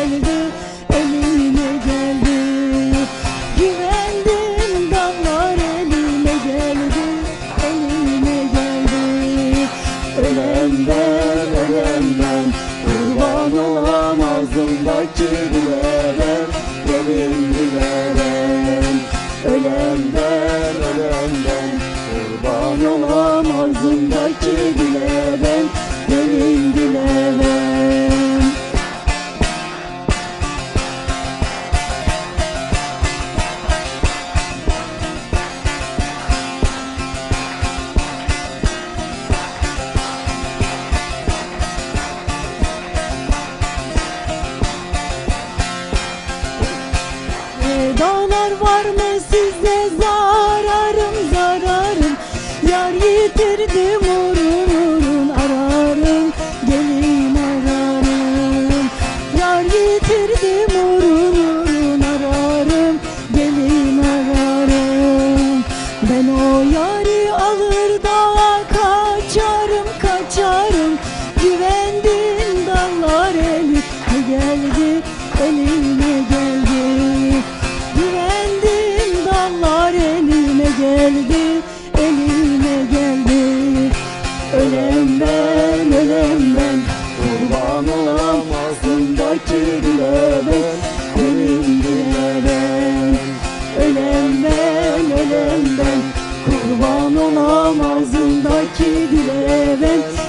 geldi Eline geldi. Güvendim damlar eline geldi Eline geldi. Ölen ben, ölen ben Kurban olamazdım bak kirler Dağlar var mı sizde zararım zararım Yar yitirdim urun urun ararım. Gelin ararım. Yar yitirdim urun urun ararım. Gelin ararım. Ben o yarı alır dağa kaçarım kaçarım. Güvendim dallar eli geldi eli geldi Elime geldi. Ölem ben ölem ben. Kurban olam ağzındaki dile ben Ölüm dile ben Ölem ben ölem ben. Kurban olam ağzındaki dile ben